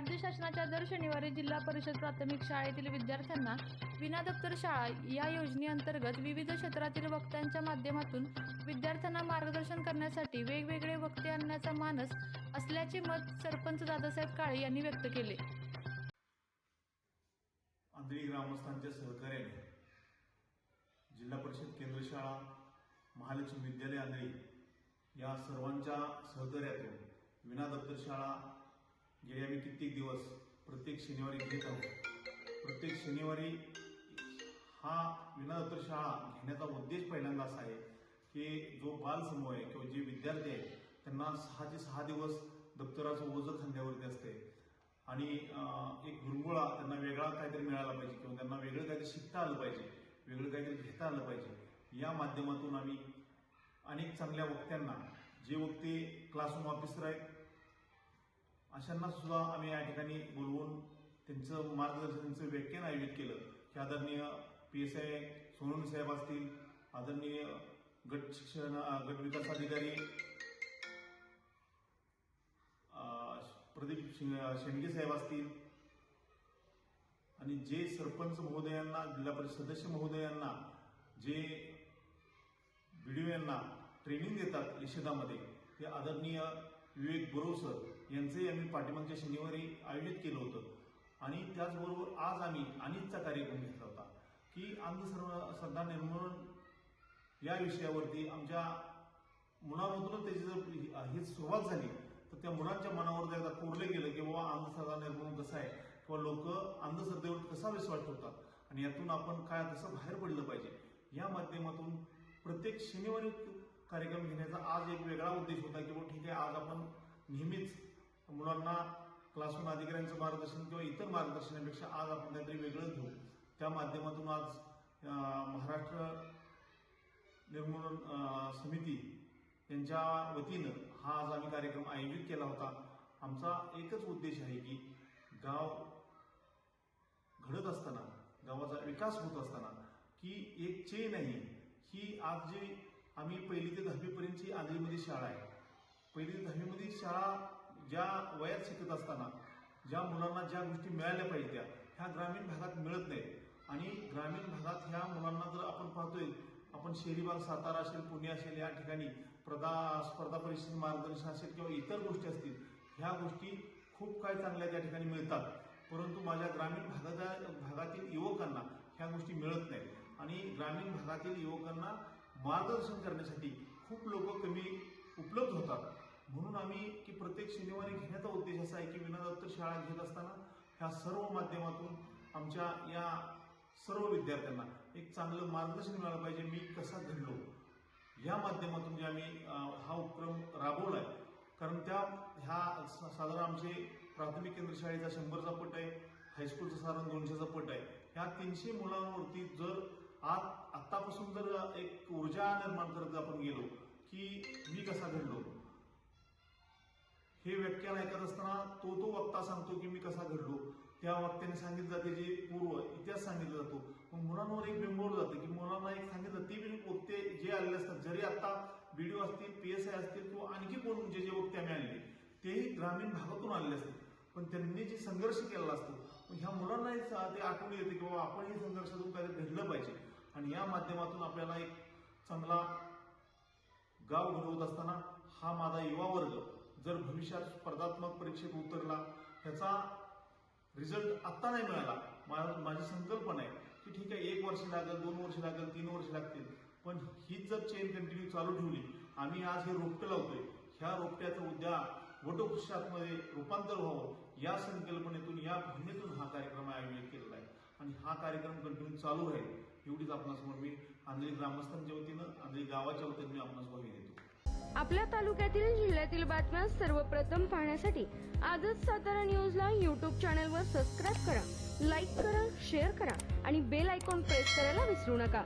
राज्य शासनाच्या दर शनिवारी जिल्हा परिषद प्राथमिक शाळेतील विद्यार्थ्यांना विना दप्तर शाळा या योजनेअंतर्गत विविध क्षेत्रातील वक्त्यांच्या माध्यमातून विद्यार्थ्यांना मार्गदर्शन करण्यासाठी वेगवेगळे वक्ते आणण्याचा मानस असल्याचे मत सरपंच दादासाहेब काळे यांनी व्यक्त केले. आंधळी ग्रामस्थांच्या सहकार्याने जिल्हा परिषद केंद्र शाळा महालक्ष्मी विद्यालय आंधळी या सर्वांच्या सहकार्यातून विना दप्तर शाळा गेले आम्ही कित्येक दिवस. प्रत्येक शनिवारी घेत आहोत. प्रत्येक शनिवारी हा विना शाळा घेण्याचा उद्देश पहिल्यांदा असा आहे की जो बालसमूह आहे किंवा जे विद्यार्थी आहेत त्यांना सहा ते सहा दिवस दप्तराचं ओझं खांद्यावरती असते आणि एक गुरगुळा त्यांना वेगळा काहीतरी मिळाला पाहिजे किंवा त्यांना वेगळं काहीतरी शिकता आलं पाहिजे वेगळं काहीतरी घेता आलं पाहिजे. या माध्यमातून आम्ही अनेक चांगल्या वक्त्यांना जे वक्ते क्लासरूम ऑफिसर आहेत अशांना सुद्धा आम्ही या ठिकाणी बोलवून त्यांचं मार्गदर्शन त्यांचं व्याख्यान आयोजित केलं. हे आदरणीय पी एस आय सोनून साहेब असतील आदरणीय गट शिक्षण गट विकास अधिकारी प्रदीप शेंडगे साहेब असतील आणि जे सरपंच महोदयांना जिल्हा परिषद सदस्य महोदयांना जे व्हिडिओ यांना ट्रेनिंग देतात निषेधामध्ये ते आदरणीय विवेक गुरव सर यांचंही आम्ही पाठीमागच्या शनिवारी आयोजित केलं होतं. आणि त्याचबरोबर आज आम्ही अनितचा कार्यक्रम घेतला होता. की अंधश्रद्धा निर्मूलन या विषयावरती आमच्या मुलांमधूनच त्याची जर ही सुरुवात झाली तर त्या मुलांच्या मनावर जर एकदा कोरले गेलं की बाबा अंधश्रद्धा निर्मूलन कसं आहे किंवा लोक अंधश्रद्धेवर कसा विश्वास ठेवतात आणि यातून आपण काय कसं बाहेर पडलं पाहिजे या माध्यमातून प्रत्येक शनिवारी कार्यक्रम घेण्याचा आज एक वेगळा उद्देश होता की ठीक आहे आज आपण नेहमीच मुलांना क्लासरूम अधिकाऱ्यांचं मार्गदर्शन किंवा इतर मार्गदर्शनापेक्षा आज आपण काहीतरी वेगळं घेऊ. त्या माध्यमातून आज महाराष्ट्र निर्मूलन समिती यांच्या वतीनं हा आज आम्ही कार्यक्रम आयोजित केला होता. आमचा एकच उद्देश आहे की गाव घडत असताना गावाचा विकास होत असताना की एक चेन आहे ही आज जी आम्ही पहिली ते दहावीपर्यंतची आगळीमध्ये शाळा आहे. पहिली ते दहावीमध्ये शाळा ज्या वयात शिकत असताना ज्या मुलांना ज्या गोष्टी मिळाल्या पाहिजे त्या ह्या ग्रामीण भागात मिळत नाहीत. आणि ग्रामीण भागात ह्या मुलांना जर आपण पाहतोय आपण शहरी भाग सातारा असेल पुणे असेल या ठिकाणी प्रदा स्पर्धा परीक्षेचे मार्गदर्शन असेल किंवा इतर गोष्टी असतील ह्या गोष्टी खूप काय चांगल्या त्या ठिकाणी मिळतात. परंतु माझ्या ग्रामीण भागाच्या भागातील युवकांना ह्या गोष्टी मिळत नाहीत. आणि ग्रामीण भागातील युवकांना मार्गदर्शन करण्यासाठी खूप लोक कमी उपलब्ध होतात. म्हणून आम्ही की प्रत्येक शनिवारी घेण्याचा उद्देश असा आहे की विनादत्त शाळा घेत असताना ह्या सर्व माध्यमातून आमच्या या सर्व विद्यार्थ्यांना एक चांगलं मार्गदर्शन मिळालं पाहिजे. मी कसा घडलो? या माध्यमातून जे आम्ही हा उपक्रम राबवलाय. कारण त्या ह्या सा- साधारण आमचे प्राथमिक केंद्र शाळेचा शंभरचा पट आहे हायस्कूलचा साधारण दोनशेचा पट आहे. ह्या तीनशे मुलांवरती जर आज आतापासून जर एक ऊर्जा निर्माण करत आपण गेलो की मी कसा घडलो? हे व्याख्यान ऐकत असताना तो तो वक्ता सांगतो की मी कसा घडलो. त्या वक्त्याने सांगितलं जाते जे पूर्व इतिहास सांगितला जातो. मग मुलांवर एक बिंबवलं जातं की मुलांना एक सांगितलं ते बी वक्ते जे आलेले असतात जरी आता बीडीओ असतील पी एस आय असतील किंवा आणखी कोण जे जे वक्ते आम्ही आणले तेही ग्रामीण भागातून आलेले असतात. पण त्यांनी जे संघर्ष केलेला असतो ह्या मुलांनाही ते आठवण येते की बाबा आपणही संघर्षातून काहीतरी घडलं पाहिजे. आणि या माध्यमातून आपल्याला एक चांगला गाव घडवत असताना हा माझा युवा वर्ग जर भविष्यात स्पर्धात्मक परीक्षेत उतरला ह्याचा रिझल्ट आत्ता नाही मिळाला माझी संकल्पना आहे की ठीक आहे एक वर्ष लागेल दोन वर्ष लागेल तीन वर्ष लागतील. पण हीच जर चेन कंटिन्यू चालू ठेवली आम्ही आज हे रोपटं लावतोय ह्या रोपट्याचं उद्या वटवृक्षातमध्ये रूपांतर व्हावं या संकल्पनेतून या भावनेतून हा कार्यक्रम आयोजित केलेला आहे. आणि हा कार्यक्रम कंटिन्यू चालू राहील. एवढीच आपणासमोर मी आंधळी ग्रामस्थांच्या वतीनं आंधळी गावाच्या वतीनं मी आपणास ग्वाही देतो आपल्या तालुक्यातील जिल्ह्यातील बातम्या सर्वप्रथम पाहण्यासाठी आजच सातारा न्यूजला युट्यूब चॅनलवर सबस्क्राईब करा लाईक करा शेअर करा आणि बेल आयकॉन प्रेस करायला विसरू नका.